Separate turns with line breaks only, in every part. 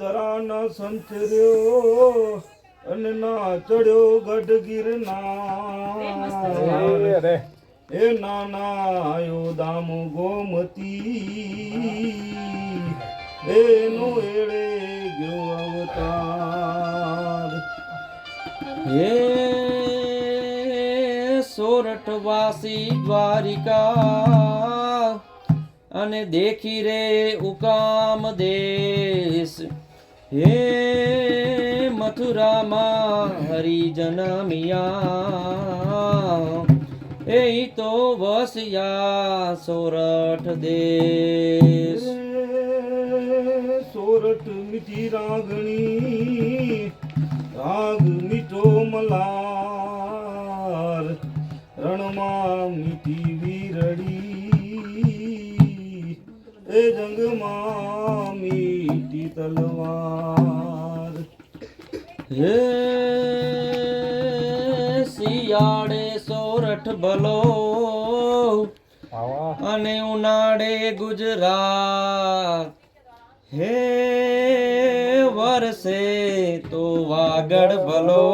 દરાના સંચર્યો અને ના ચડ્યો ગઢ ગિરનાર. એ નાના આયો દામ ગોમતી, એનો એળે ગયો અવતાર.
હે સોરઠવાસી દ્વારિકા, અને દેખી રે ઉકામ દેશ હે મથુરામાં હરિજન મિયા એ તો વસ્યા સોરઠ દેશ.
સોરઠ મીઠી રાગણી, રાગ મીઠો મલાર, રણમાં મીઠી એ જંગમાં મીઠી તલવાર.
હે શિયાળે સોરઠ ભલો અને ઉનાળે ગુજરાત. હે વરસે તો વાગડ ભલો.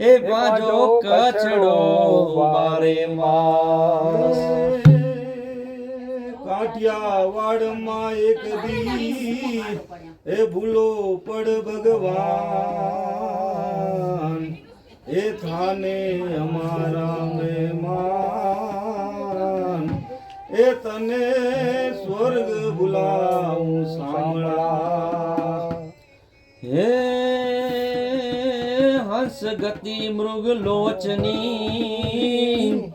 એ બાજો કચડો બારે માસ.
કાઠિયાવાડમાં એક એ ભૂલો પડ ભગવાન. એ થાને અમારા મહેમાન. એ તને સ્વર્ગ ભૂલાવું સાંભળા.
હે હંસ ગતિ મૃગ લોચની.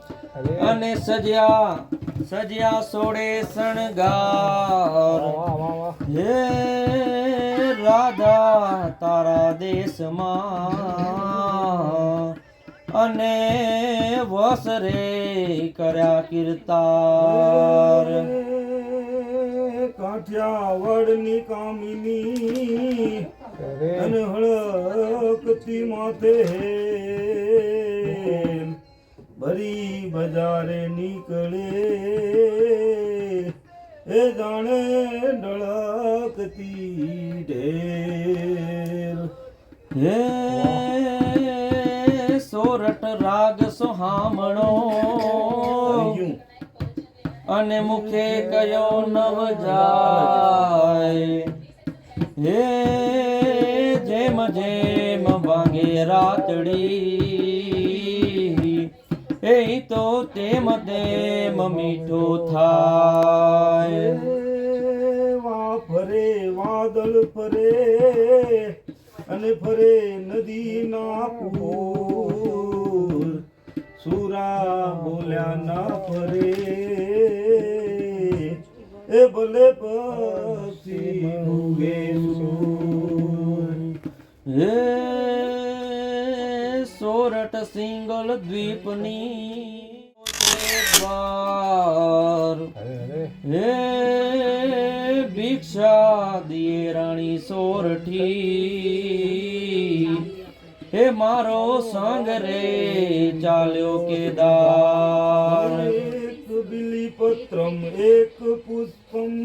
અને સજ્યા સજ્યા સોડે શણગાર. હે રાધા તારા દેશમાં અને વસરે કર્યા કીર્તાર.
કાઠિયાવાડની કામિની અને હળકતી માથે હેલ ભરી બજારે નીકળે. એ જાણે ઢળકતી ઢેર.
હે, સોરઠ રાગ સુહામણો. અને મુખે કયો નવ જાય હે, જેમ જેમ વાગે રાતડી. એ તો તેમ તેમ મીઠો થાય.
વા ફરે વાદળ ફરે અને ફરે નદી ના પૂર. સુરા બોલ્યા ના ફરે. એ ભલે પછી ઉગે સૂર.
હે સોરઠ સિંગલ દ્વીપની દ્વાર હે ભિક્ષા દિયે રાણી સોરઠી. હે મારો સંગ રે, ચાલ્યો કેદાર.
એક બિલીપત્રમ, એક પુષ્પમ.